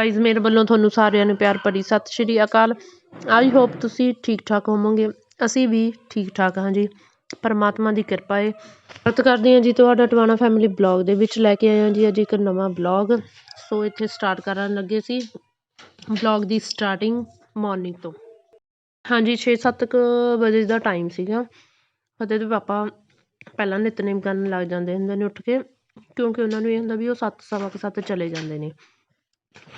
Guys ਮੇਰੇ ਵੱਲੋਂ ਤੁਹਾਨੂੰ ਸਾਰਿਆਂ ਨੂੰ ਪਿਆਰ ਭਰੀ ਸਤਿ ਸ਼੍ਰੀ ਅਕਾਲ। ਆਈ ਹੋਪ ਤੁਸੀਂ ਠੀਕ ਠਾਕ ਹੋਵੋਗੇ। ਅਸੀਂ ਵੀ ਠੀਕ ਠਾਕ ਹਾਂ ਜੀ। ਪਰਮਾਤਮਾ ਦੀ ਕਿਰਪਾ ਹੈ ਸਵਾਗਤ ਕਰਦੇ ਹਾਂ ਜੀ ਤੁਹਾਡਾ ਟਵਾਣਾ ਫੈਮਿਲੀ ਬਲੌਗ ਦੇ ਵਿੱਚ। ਲੈ ਕੇ ਆਏ ਹਾਂ ਜੀ ਅੱਜ ਇੱਕ ਨਵਾਂ ਬਲੌਗ ਸੋ ਇੱਥੇ ਸਟਾਰਟ ਕਰਨ ਲੱਗੇ ਸੀ ਬਲੌਗ ਦੀ ਸਟਾਰਟਿੰਗ ਮਾਰਨਿੰਗ ਤੋਂ। ਹਾਂਜੀ 6-7 ਕੁ ਵਜੇ ਦਾ ਟਾਈਮ ਸੀਗਾ। ਫਤਿਹ ਦੇ ਪਾਪਾ ਪਹਿਲਾਂ ਨਿਤਨੇਮ ਕਰਨ ਲੱਗ ਜਾਂਦੇ ਹੁੰਦੇ ਨੇ ਉੱਠ ਕੇ। ਕਿਉਂਕਿ ਉਹਨਾਂ ਨੂੰ ਇਹ ਹੁੰਦਾ ਵੀ ਉਹ ਸੱਤ, ਸਵਾ ਕੁ ਸੱਤ ਚਲੇ ਜਾਂਦੇ ਨੇ।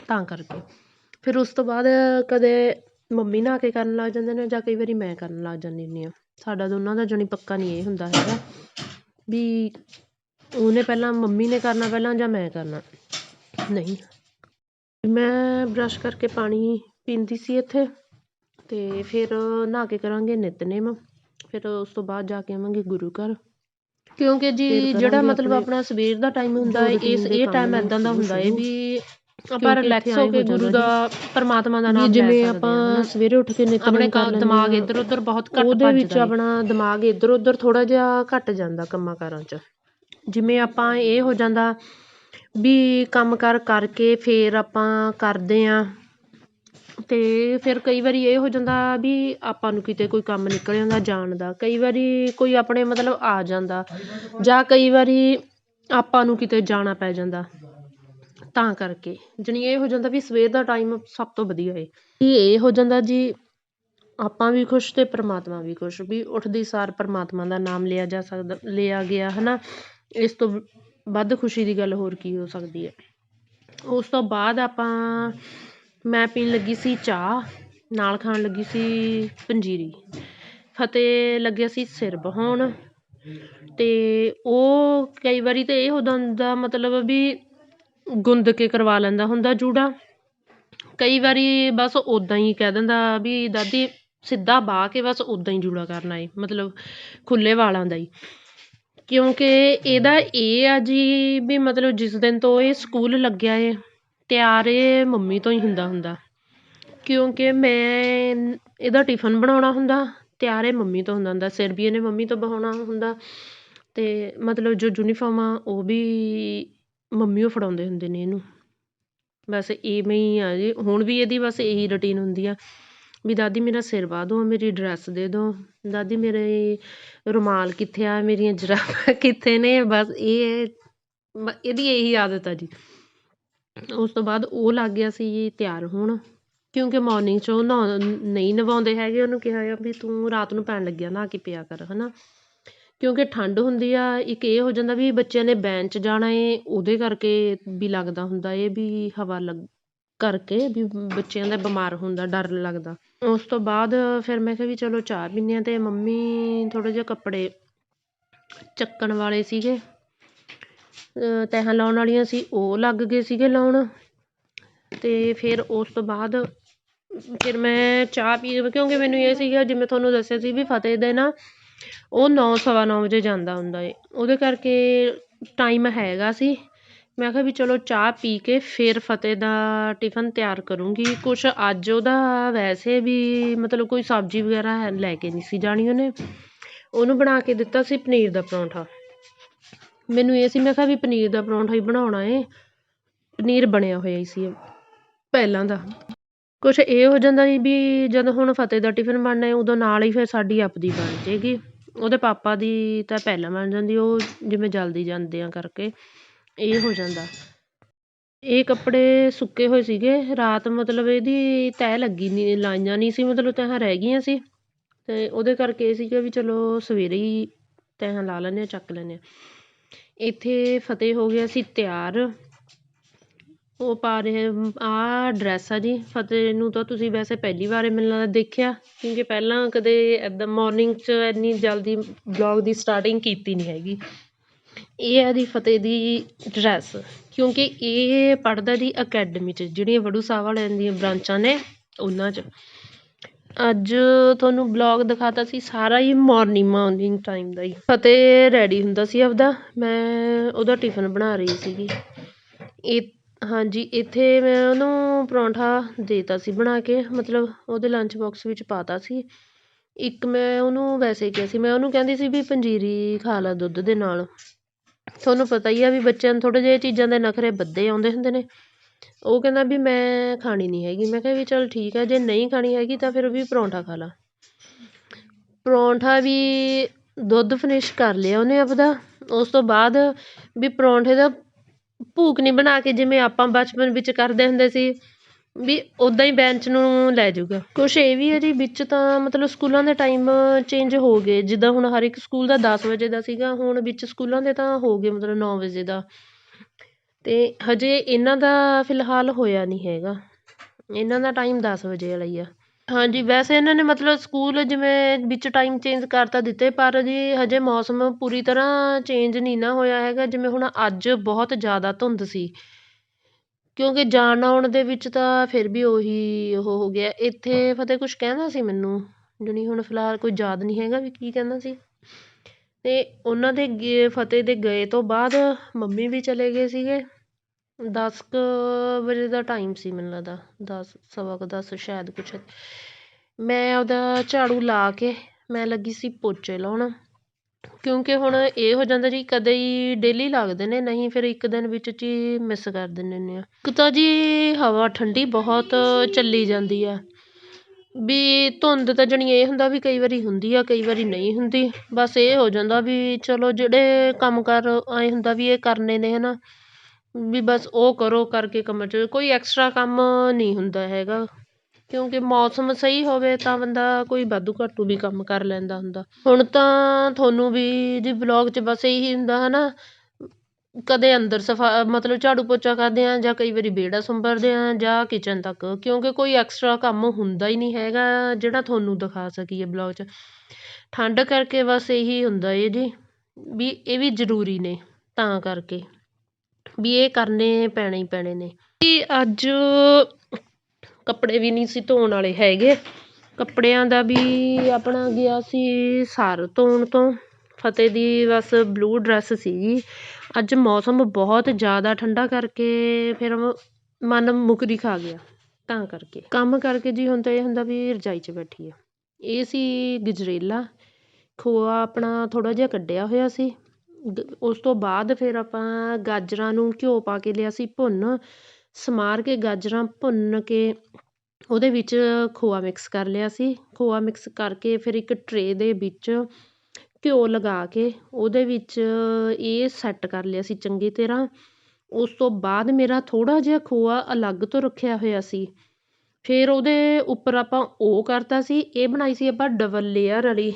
ਤਾਂ ਕਰਕੇ। ਫਿਰ ਉਸ ਤੋਂ ਬਾਅਦ ਕਦੇ ਮੰਮੀ ਨਹਾ ਕੇ ਕਰਨ ਲੱਗ ਜਾਂਦੇ ਨੇ ਜਾਂ ਕਈ ਵਾਰੀ ਮੈਂ ਕਰਨ ਲੱਗ ਜਾਂਦੀ ਹੁੰਦੀ ਹਾਂ। ਸਾਡਾ ਦੋਨਾਂ ਦਾ ਜਾਣੀ ਪੱਕਾ ਨਹੀਂ ਇਹ ਹੁੰਦਾ ਹੈਗਾ ਵੀ ਉਹਨੇ ਪਹਿਲਾਂ ਮੰਮੀ ਨੇ ਕਰਨਾ ਪਹਿਲਾਂ ਜਾਂ ਮੈਂ ਕਰਨਾ। ਨਹੀਂ। ਮੈਂ ਬ੍ਰਸ਼ ਕਰਕੇ ਪਾਣੀ ਪੀਂਦੀ ਸੀ ਇੱਥੇ ਤੇ ਫਿਰ ਨਹਾ ਕੇ ਕਰਾਂਗੇ ਨਿਤਨੇਮ ਫਿਰ ਉਸ ਤੋਂ ਬਾਅਦ ਜਾ ਕੇ ਆਵਾਂਗੇ ਗੁਰੂ ਘਰ। ਕਿਉਂਕਿ ਜੀ ਜਿਹੜਾ ਮਤਲਬ ਆਪਣੇ ਸਵੇਰ ਦਾ ਟਾਈਮ ਹੁੰਦਾ ਇਸ ਇਹ ਟਾਈਮ ਐਦਾਂ ਦਾ ਹੁੰਦਾ ਹੈ। ਵੀ ਆਪਾਂ ਰਿਲੈਕਸ ਹੋ ਕੇ ਹੋ ਗੁਰੂ ਦਾ ਪਰਮਾਤਮਾ ਦਾ ਨਾਮ ਲੈ ਜਿਵੇਂ ਸਕਦੇ ਹਾਂ ਆਪਾਂ। ਸਵੇਰੇ ਉੱਠ ਕੇ ਨਿਤਨੇਮ ਆਪਣੇ ਕਰ ਲੈਂਦੇ ਦਿਮਾਗ ਹਾਂ, ਇੱਧਰ ਉੱਧਰ ਬਹੁਤ ਘੱਟ ਉਹਦੇ ਵਿੱਚ ਭੱਜਦਾ ਹੈ। ਆਪਣਾ ਦਿਮਾਗ ਇੱਧਰ ਉੱਧਰ ਥੋੜਾ ਜਿਹਾ ਘੱਟ ਜਾਂਦਾ ਕੰਮਾਂ ਕਾਰਾਂ 'ਚ। ਜਿਵੇਂ ਆਪਾਂ ਇਹ ਹੋ ਜਾਂਦਾ ਵੀ ਕੰਮ ਕਾਰ ਕਰਕੇ ਫਿਰ ਆਪਾਂ ਕਰਦੇ ਆਂ ਤੇ ਫਿਰ ਕਈ ਵਾਰੀ ਇਹ ਹੋ ਜਾਂਦਾ ਵੀ ਆਪਾਂ ਨੂੰ ਕਿਤੇ ਕੋਈ ਕੰਮ ਨਿਕਲ ਜਾਂਦਾ ਜਾਣ ਦਾ। ਕਈ ਵਾਰੀ ਕੋਈ ਆਪਣੇ ਮਤਲਬ ਆ ਜਾਂਦਾ। ਜਾਂ ਕਈ ਵਾਰੀ ਆਪਾਂ ਨੂੰ ਕਿਤੇ ਜਾਣਾ ਪੈ ਜਾਂਦਾ। ਤਾਂ ਕਰਕੇ, ਜਾਣੀ ਇਹ ਹੋ ਜਾਂਦਾ ਵੀ ਸਵੇਰ ਦਾ ਟਾਈਮ ਸਭ ਤੋਂ ਵਧੀਆ ਹੈ ਵੀ ਇਹ ਹੋ ਜਾਂਦਾ ਜੀ, ਆਪਾਂ ਵੀ ਖੁਸ਼ ਤੇ ਪਰਮਾਤਮਾ ਵੀ ਖੁਸ਼, ਵੀ ਉੱਠਦੀ ਸਾਰ ਪ੍ਰਮਾਤਮਾ ਦਾ ਨਾਮ ਲਿਆ ਜਾ ਸਕਦਾ, ਲਿਆ ਗਿਆ ਹੈ ਨਾ ਇਸ ਤੋਂ ਵੱਧ ਖੁਸ਼ੀ ਦੀ ਗੱਲ ਹੋਰ ਕੀ ਹੋ ਸਕਦੀ ਹੈ ਉਸ ਤੋਂ ਬਾਅਦ ਆਪਾਂ, ਮੈਂ ਪੀਣ ਲੱਗੀ ਸੀ ਚਾਹ, ਨਾਲ ਖਾਣ ਲੱਗੀ ਸੀ ਪੰਜੀਰੀ। ਫਤਿਹ ਲੱਗਿਆ ਸੀ ਸਿਰ ਬਹਾਉਣ ਤੇ ਉਹ ਕਈ ਵਾਰੀ ਤਾਂ ਇਹ ਹੋ ਜਾਂਦਾ ਮਤਲਬ ਵੀ ਗੁੰਦ ਕੇ ਕਰਵਾ ਲੈਂਦਾ ਹੁੰਦਾ ਜੂੜਾ। ਕਈ ਵਾਰੀ ਬਸ ਉੱਦਾਂ ਹੀ ਕਹਿ ਦਿੰਦਾ ਵੀ ਦਾਦੀ ਸਿੱਧਾ ਬਾਹ ਕੇ ਬਸ ਉੱਦਾਂ ਹੀ ਜੂੜਾ ਕਰਨਾ ਏ, ਮਤਲਬ ਖੁੱਲ੍ਹੇ ਵਾਲਾਂ ਦਾ ਹੀ। ਕਿਉਂਕਿ ਇਹਦਾ ਇਹ ਆ ਜੀ ਵੀ ਮਤਲਬ ਜਿਸ ਦਿਨ ਤੋਂ ਇਹ ਸਕੂਲ ਲੱਗਿਆ ਏ, ਤਿਆਰ ਇਹ ਮੰਮੀ ਤੋਂ ਹੀ ਹੁੰਦਾ ਹੁੰਦਾ। ਕਿਉਂਕਿ ਮੈਂ ਇਹਦਾ ਟਿਫਨ ਬਣਾਉਣਾ ਹੁੰਦਾ, ਤਿਆਰ ਇਹ ਮੰਮੀ ਤੋਂ ਹੁੰਦਾ ਹੁੰਦਾ, ਸਿਰ ਵੀ ਇਹਨੇ ਮੰਮੀ ਤੋਂ ਬਹਾਉਣਾ ਹੁੰਦਾ। ਅਤੇ ਮਤਲਬ ਜੋ ਯੂਨੀਫਾਰਮ ਆ, ਉਹ ਵੀ ਮੰਮੀ ਉਹ ਫੜਾਉਂਦੇ ਹੁੰਦੇ ਨੇ ਇਹਨੂੰ। ਬਸ ਇਵੇਂ ਹੀ ਆ ਜੀ। ਹੁਣ ਵੀ ਇਹਦੀ ਬਸ ਇਹੀ ਰੂਟੀਨ ਹੁੰਦੀ ਆ ਵੀ ਦਾਦੀ ਮੇਰਾ ਸਿਰ ਵਾਹ ਦਿਓ ਮੇਰੀ ਡਰੈਸ ਦੇ ਦਿਓ ਦਾਦੀ ਮੇਰੇ ਰੁਮਾਲ ਕਿੱਥੇ ਆ, ਮੇਰੀਆਂ ਜਰਾਬਾਂ ਕਿੱਥੇ ਨੇ? ਬਸ ਇਹ ਬ- ਇਹਦੀ ਇਹੀ ਆਦਤ ਆ ਜੀ। ਉਸ ਤੋਂ ਬਾਅਦ ਉਹ ਲੱਗ ਗਿਆ ਸੀ ਜੀ ਤਿਆਰ ਹੋਣ। ਕਿਉਂਕਿ ਮਾਰਨਿੰਗ 'ਚ ਉਹ ਨਹਾ, ਨਹੀਂ ਨਵਾਉਂਦੇ ਹੈਗੇ। ਉਹਨੂੰ ਕਿਹਾ ਆ ਵੀ ਤੂੰ ਰਾਤ ਨੂੰ ਪੈਣ ਲੱਗਿਆ, ਨਹਾ ਕੇ ਪਿਆ ਕਰ, ਹਨਾ? ਕਿਉਂਕਿ ਠੰਡ ਹੁੰਦੀ ਆ, ਇੱਕ ਇਹ ਹੋ ਜਾਂਦਾ ਵੀ ਬੱਚਿਆਂ ਨੇ ਬੈਨ 'ਚ ਜਾਣਾ ਏ, ਉਹਦੇ ਕਰਕੇ ਵੀ ਲੱਗਦਾ ਹੁੰਦਾ ਏ ਵੀ ਹਵਾ ਲੱਗ ਕਰਕੇ ਵੀ ਬੱਚਿਆਂ ਦਾ ਬਿਮਾਰ ਹੋਣ ਦਾ ਡਰ ਲੱਗਦਾ। ਉਸ ਤੋਂ ਬਾਅਦ ਫਿਰ ਮੈਂ ਕਿਹਾ ਵੀ ਚਲੋ ਚਾਹ ਪੀਂਦੇ ਹਾਂ ਅਤੇ ਮੰਮੀ ਥੋੜ੍ਹੇ ਜਿਹੇ ਕੱਪੜੇ ਚੱਕਣ ਵਾਲੇ ਸੀਗੇ। ਅਹ ਤਹਿਆਂ ਲਾਉਣ ਵਾਲੀਆਂ ਸੀ, ਉਹ ਲੱਗ ਗਏ ਸੀਗੇ ਲਾਉਣ। ਅਤੇ ਫਿਰ ਉਸ ਤੋਂ ਬਾਅਦ ਫਿਰ ਮੈਂ ਚਾਹ ਪੀ, ਕਿਉਂਕਿ ਮੈਨੂੰ ਇਹ ਸੀਗਾ, ਜਿਵੇਂ ਤੁਹਾਨੂੰ ਦੱਸਿਆ ਸੀ ਵੀ ਫਤਿਹ ਦੇ ਨਾ ਉਹ ਨੌ ਸਵਾ ਨੌ ਵਜੇ ਜਾਂਦਾ ਹੁੰਦਾ ਏ। ਉਹਦੇ ਕਰਕੇ ਟਾਈਮ ਹੈਗਾ ਸੀ। ਮੈਂ ਕਿਹਾ ਵੀ ਚਲੋ ਚਾਹ ਪੀ ਕੇ ਫਿਰ ਫਤਿਹ ਦਾ ਟਿਫਨ ਤਿਆਰ ਕਰੂੰਗੀ। ਕੁਛ ਅੱਜ ਉਹਦਾ ਵੈਸੇ ਵੀ ਮਤਲਬ ਕੋਈ ਸਬਜ਼ੀ ਵਗੈਰਾ ਹੈ- ਲੈ ਕੇ ਨਹੀਂ ਸੀ ਜਾਣੀ ਉਹਨੇ। ਉਹਨੂੰ ਬਣਾ ਕੇ ਦਿੱਤਾ ਸੀ ਪਨੀਰ ਦਾ ਪਰੌਂਠਾ। ਮੈਨੂੰ ਇਹ ਸੀ, ਮੈਂ ਕਿਹਾ ਵੀ ਪਨੀਰ ਦਾ ਪਰੌਂਠਾ ਹੀ ਬਣਾਉਣਾ ਏ। ਪਨੀਰ ਬਣਿਆ ਹੋਇਆ ਹੀ ਸੀ ਪਹਿਲਾਂ ਦਾ। ਕੁਛ ਇਹ ਹੋ ਜਾਂਦਾ ਸੀ ਵੀ ਜਦੋਂ ਹੁਣ ਫਤਿਹ ਦਾ ਟਿਫਨ ਬਣਨਾ ਹੈ ਉਦੋਂ ਨਾਲ ਹੀ ਫਿਰ ਸਾਡੀ ਆਪਦੀ ਬਣ ਜਾਏਗੀ ਉਹਦੇ ਪਾਪਾ ਦੀ ਤਾਂ ਪਹਿਲਾਂ ਬਣ ਜਾਂਦੀ, ਉਹ ਜਿਵੇਂ ਜਲਦੀ ਜਾਂਦੇ ਆ ਕਰਕੇ ਇਹ ਹੋ ਜਾਂਦਾ। ਇਹ ਕੱਪੜੇ ਸੁੱਕੇ ਹੋਏ ਸੀਗੇ, ਰਾਤ ਮਤਲਬ ਇਹਦੀ ਤਹਿ ਲੱਗੀ ਨਹੀਂ ਲਾਈਆਂ ਨਹੀਂ ਸੀ, ਮਤਲਬ ਤਹਿਆਂ ਰਹਿ ਗਈਆਂ ਸੀ। ਤੇ ਉਹਦੇ ਕਰਕੇ ਇਹ ਸੀਗਾ ਵੀ ਚਲੋ ਸਵੇਰੇ ਹੀ ਤਹਿਆਂ ਲਾ ਲੈਂਦੇ ਹਾਂ, ਚੱਕ ਲੈਂਦੇ ਹਾਂ। ਇੱਥੇ ਫਤਿਹ ਹੋ ਗਿਆ ਸੀ ਤਿਆਰ। ਉਹ ਪਾ ਰਹੇ ਆਹ ਡਰੈਸ ਆ ਜੀ, ਫਤਿਹ ਨੂੰ ਤਾਂ ਤੁਸੀਂ ਵੈਸੇ ਪਹਿਲੀ ਵਾਰ ਹੀ ਮੈਨੂੰ ਲੱਗਦਾ ਦੇਖਿਆ, ਕਿਉਂਕਿ ਪਹਿਲਾਂ ਕਦੇ ਇੱਦਾਂ ਮੋਰਨਿੰਗ 'ਚ ਇੰਨੀ ਜਲਦੀ ਵਲੌਗ ਦੀ ਸਟਾਰਟਿੰਗ ਕੀਤੀ ਨਹੀਂ ਹੈਗੀ। ਇਹ ਆ ਜੀ ਫਤਿਹ ਦੀ ਡਰੈਸ ਕਿਉਂਕਿ ਇਹ ਪੜ੍ਹਦਾ ਜੀ ਅਕੈਡਮੀ 'ਚ, ਜਿਹੜੀਆਂ ਵੜੂ ਸਾਹਿਬ ਵਾਲਿਆਂ ਦੀਆਂ ਬ੍ਰਾਂਚਾਂ ਨੇ ਉਹਨਾਂ 'ਚ। ਅੱਜ ਤੁਹਾਨੂੰ ਬਲੌਗ ਦਿਖਾਤਾ ਸੀ, ਸਾਰਾ ਹੀ ਮਾਰਨਿੰਗ ਮਾਰਨਿੰਗ ਟਾਈਮ ਦਾ ਹੀ। ਫਤਿਹ ਰੈਡੀ ਹੁੰਦਾ ਸੀ ਆਪਦਾ, ਮੈਂ ਉਹਦਾ ਟਿਫਨ ਬਣਾ ਰਹੀ ਸੀਗੀ। ਇਹ ਹਾਂਜੀ, ਇੱਥੇ ਮੈਂ ਉਹਨੂੰ ਪਰੌਂਠਾ ਦੇਤਾ ਸੀ ਬਣਾ ਕੇ, ਮਤਲਬ ਉਹਦੇ ਲੰਚ ਬੋਕਸ ਵਿੱਚ ਪਾ ਤਾ ਸੀ। ਇੱਕ ਮੈਂ ਉਹਨੂੰ ਵੈਸੇ ਕਿਹਾ ਸੀ, ਮੈਂ ਉਹਨੂੰ ਕਹਿੰਦੀ ਸੀ ਵੀ ਪੰਜੀਰੀ ਖਾ ਲਾ ਦੁੱਧ ਦੇ ਨਾਲ। ਤੁਹਾਨੂੰ ਪਤਾ ਹੀ ਆ ਵੀ ਬੱਚਿਆਂ ਨੂੰ ਥੋੜ੍ਹੇ ਜਿਹੇ ਚੀਜ਼ਾਂ ਦੇ ਨਖਰੇ ਵੱਧੇ ਆਉਂਦੇ ਹੁੰਦੇ ਨੇ। ਉਹ ਕਹਿੰਦਾ ਵੀ ਮੈਂ ਖਾਣੀ ਨਹੀਂ ਹੈਗੀ। ਮੈਂ ਕਿਹਾ ਵੀ ਚੱਲ ਠੀਕ ਹੈ ਜੇ ਨਹੀਂ ਖਾਣੀ ਹੈਗੀ ਤਾਂ ਫਿਰ ਵੀ ਪਰੌਂਠਾ ਖਾ ਲਾ। ਪਰੌਂਠਾ ਵੀ ਦੁੱਧ ਫਿਨਿਸ਼ ਕਰ ਲਿਆ ਉਹਨੇ ਆਪਦਾ। ਉਸ ਤੋਂ ਬਾਅਦ ਵੀ ਪਰੌਂਠੇ ਦਾ ਭੂਕ ਨਹੀਂ ਬਣਾ ਕੇ ਜਿਵੇਂ ਆਪਾਂ ਬਚਪਨ ਵਿੱਚ ਕਰਦੇ ਹੁੰਦੇ ਸੀ, ਵੀ ਉੱਦਾਂ ਹੀ ਬੈਂਚ ਨੂੰ ਲੈ ਜੂਗਾ ਕੁਛ ਇਹ ਵੀ ਹੈ ਜੀ, ਵਿੱਚ ਤਾਂ ਮਤਲਬ ਸਕੂਲਾਂ ਦੇ ਟਾਈਮ ਚੇਂਜ ਹੋ ਗਏ। ਜਿੱਦਾਂ ਹੁਣ ਹਰ ਇੱਕ ਸਕੂਲ ਦਾ ਦਸ ਵਜੇ ਦਾ ਸੀਗਾ, ਹੁਣ ਵਿੱਚ ਸਕੂਲਾਂ ਦੇ ਤਾਂ ਹੋ ਗਏ ਮਤਲਬ ਨੌ ਵਜੇ ਦਾ। ਅਤੇ ਹਜੇ ਇਹਨਾਂ ਦਾ ਫਿਲਹਾਲ ਹੋਇਆ ਨਹੀਂ ਹੈਗਾ। ਇਹਨਾਂ ਦਾ ਟਾਈਮ ਦਸ ਵਜੇ ਵਾਲਾ ਹੀ ਆ। ਹਾਂਜੀ, ਵੈਸੇ ਇਹਨਾਂ ਨੇ ਮਤਲਬ ਸਕੂਲ ਜਿਵੇਂ ਵਿੱਚ ਟਾਈਮ ਚੇਂਜ ਕਰ ਤਾਂ ਦਿੱਤੇ, ਪਰ ਜੀ ਹਜੇ ਮੌਸਮ ਪੂਰੀ ਤਰ੍ਹਾਂ ਚੇਂਜ ਨਹੀਂ ਨਾ ਹੋਇਆ ਹੈਗਾ, ਜਿਵੇਂ ਹੁਣ ਅੱਜ ਬਹੁਤ ਜ਼ਿਆਦਾ ਧੁੰਦ ਸੀ। ਕਿਉਂਕਿ ਜਾਣ ਆਉਣ ਦੇ ਵਿੱਚ ਤਾਂ ਫਿਰ ਵੀ ਉਹੀ ਉਹ ਹੋ ਗਿਆ। ਇੱਥੇ ਫਤਿਹ ਕੁਛ ਕਹਿੰਦਾ ਸੀ ਮੈਨੂੰ, ਜਾਣੀ ਹੁਣ ਫਿਲਹਾਲ ਕੋਈ ਯਾਦ ਨਹੀਂ ਹੈਗਾ ਵੀ ਕੀ ਕਹਿੰਦਾ ਸੀ। ਅਤੇ ਉਹਨਾਂ ਦੇ ਗੇ, ਫਤਿਹ ਦੇ ਗਏ ਤੋਂ ਬਾਅਦ ਮੰਮੀ ਵੀ ਚਲੇ ਗਏ ਸੀਗੇ। ਦਸ ਕੁ ਵਜੇ ਦਾ ਟਾਈਮ ਸੀ ਮੈਨੂੰ ਲੱਗਦਾ, ਦਸ, ਸਵਾ ਕੁ ਦਸ ਸ਼ਾਇਦ ਕੁਛ। ਮੈਂ ਉਹਦਾ ਝਾੜੂ ਲਾ ਕੇ ਮੈਂ ਲੱਗੀ ਸੀ ਪੋਚੇ ਲਾਉਣ, ਕਿਉਂਕਿ ਹੁਣ ਇਹ ਹੋ ਜਾਂਦਾ ਜੀ ਕਦੇ ਹੀ ਡੇਲੀ ਲੱਗਦੇ ਨੇ, ਨਹੀਂ ਫਿਰ ਇੱਕ ਦਿਨ ਵਿੱਚ 'ਚ ਹੀ ਮਿਸ ਕਰ ਦਿੰਦੇ ਹੁੰਦੇ ਹਾਂ ਇੱਕ ਤਾਂ ਜੀ ਹਵਾ ਠੰਡੀ ਬਹੁਤ ਚੱਲੀ ਜਾਂਦੀ ਆ। ਵੀ ਧੁੰਦ ਤਾਂ ਜਾਣੀ ਇਹ ਹੁੰਦਾ ਵੀ ਕਈ ਵਾਰੀ ਹੁੰਦੀ ਆ, ਕਈ ਵਾਰੀ ਨਹੀਂ ਹੁੰਦੀ। ਬਸ ਇਹ ਹੋ ਜਾਂਦਾ ਵੀ ਚਲੋ ਜਿਹੜੇ ਕੰਮ ਕਾਰ ਐਂ ਹੁੰਦਾ ਵੀ ਇਹ ਕਰਨੇ ਨੇ ਹੈ ਨਾ ਵੀ ਬਸ ਉਹ ਕਰੋ ਕਰਕੇ ਕਮਰ 'ਚ। ਕੋਈ ਐਕਸਟਰਾ ਕੰਮ ਨਹੀਂ ਹੁੰਦਾ ਹੈਗਾ। ਕਿਉਂਕਿ ਮੌਸਮ ਸਹੀ ਹੋਵੇ ਤਾਂ ਬੰਦਾ ਕੋਈ ਵਾਧੂ ਘਾਟੂ ਵੀ ਕੰਮ ਕਰ ਲੈਂਦਾ ਹੁੰਦਾ। ਹੁਣ ਤਾਂ ਤੁਹਾਨੂੰ ਵੀ ਜੀ ਵਲੌਗ 'ਚ ਬਸ ਇਹੀ ਹੁੰਦਾ ਹੈ ਨਾ ਕਦੇ ਅੰਦਰ ਸਫਾ, ਮਤਲਬ ਝਾੜੂ ਪੋਚਾ ਕਰਦੇ ਹਾਂ ਜਾਂ ਕਈ ਵਾਰੀ ਵਿਹੜਾ ਸੰਭਰਦੇ ਹਾਂ ਜਾਂ ਕਿਚਨ ਤੱਕ। ਕਿਉਂਕਿ ਕੋਈ ਐਕਸਟਰਾ ਕੰਮ ਹੁੰਦਾ ਹੀ ਨਹੀਂ ਹੈਗਾ ਜਿਹੜਾ ਤੁਹਾਨੂੰ ਦਿਖਾ ਸਕੀਏ ਵਲੌਗ 'ਚ। ਠੰਡ ਕਰਕੇ ਬਸ ਇਹੀ ਹੁੰਦਾ ਏ ਜੀ, ਵੀ ਇਹ ਵੀ ਜ਼ਰੂਰੀ ਨੇ ਤਾਂ ਕਰਕੇ। ਵੀ ਇਹ ਕਰਨੇ ਪੈਣੇ ਹੀ ਪੈਣੇ ਨੇ। ਵੀ ਅੱਜ ਕੱਪੜੇ ਵੀ ਨਹੀਂ ਸੀ ਧੋਣ ਵਾਲੇ ਹੈਗੇ। ਕੱਪੜਿਆਂ ਦਾ ਵੀ ਆਪਣਾ ਗਿਆ ਸੀ ਸਰ ਧੋਣ ਤੋਂ। ਫਤਿਹ ਦੀ ਬਸ ਬਲੂ ਡਰੈਸ ਸੀਗੀ। ਅੱਜ ਮੌਸਮ ਬਹੁਤ ਜ਼ਿਆਦਾ ਠੰਡਾ ਕਰਕੇ ਫਿਰ ਮਨ ਮੁਕਰੀ ਖਾ ਗਿਆ। ਤਾਂ ਕਰਕੇ ਕੰਮ ਕਰਕੇ ਜੀ ਹੁਣ ਤਾਂ ਇਹ ਹੁੰਦਾ ਵੀ ਰਜਾਈ 'ਚ ਬੈਠੀ ਆ। ਇਹ ਸੀ ਗਜਰੇਲਾ। ਖੋਆ ਆਪਣਾ ਥੋੜ੍ਹਾ ਜਿਹਾ ਕੱਢਿਆ ਹੋਇਆ ਸੀ। ਉਸ ਤੋਂ ਬਾਅਦ ਫਿਰ ਆਪਾਂ ਗਾਜਰਾਂ ਨੂੰ ਘਿਓ ਪਾ ਕੇ ਲਿਆ ਸੀ ਭੁੰਨ, ਸਮਾਰ ਕੇ ਗਾਜਰਾਂ ਭੁੰਨ ਕੇ ਉਹਦੇ ਵਿੱਚ ਖੋਆ ਮਿਕਸ ਕਰ ਲਿਆ ਸੀ। ਖੋਆ ਮਿਕਸ ਕਰਕੇ ਫਿਰ ਇੱਕ ਟਰੇ ਦੇ ਵਿੱਚ ਘਿਓ ਲਗਾ ਕੇ ਉਹਦੇ ਵਿੱਚ ਇਹ ਸੈੱਟ ਕਰ ਲਿਆ ਸੀ ਚੰਗੀ ਤਰ੍ਹਾਂ। ਉਸ ਤੋਂ ਬਾਅਦ ਮੇਰਾ ਥੋੜ੍ਹਾ ਜਿਹਾ ਖੋਆ ਅਲੱਗ ਤੋਂ ਰੱਖਿਆ ਹੋਇਆ ਸੀ। ਫਿਰ ਉਹਦੇ ਉੱਪਰ ਆਪਾਂ ਉਹ ਕਰਤਾ ਸੀ, ਇਹ ਬਣਾਈ ਸੀ ਆਪਾਂ ਡਬਲ ਲੇਅਰ ਵਾਲੀ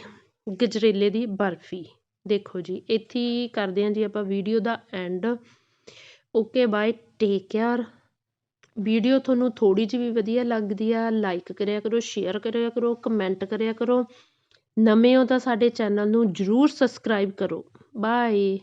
ਗਜਰੇਲੇ ਦੀ ਬਰਫੀ। ਦੇਖੋ ਜੀ, ਇੱਥੇ ਹੀ ਕਰਦੇ ਹਾਂ ਜੀ ਆਪਾਂ ਵੀਡੀਓ ਦਾ end okay bye take care video ਤੁਹਾਨੂੰ ਥੋੜ੍ਹੀ ਜਿਹੀ ਵੀ ਵਧੀਆ ਲੱਗਦੀ ਆ ਲਾਈਕ ਕਰਿਆ ਕਰੋ ਸ਼ੇਅਰ ਕਰਿਆ ਕਰੋ ਕਮੈਂਟ ਕਰਿਆ ਕਰੋ। ਨਵੇਂ ਹੋ ਤਾਂ ਸਾਡੇ ਚੈਨਲ ਨੂੰ ਜਰੂਰ ਸਬਸਕ੍ਰਾਈਬ ਕਰੋ। ਬਾਏ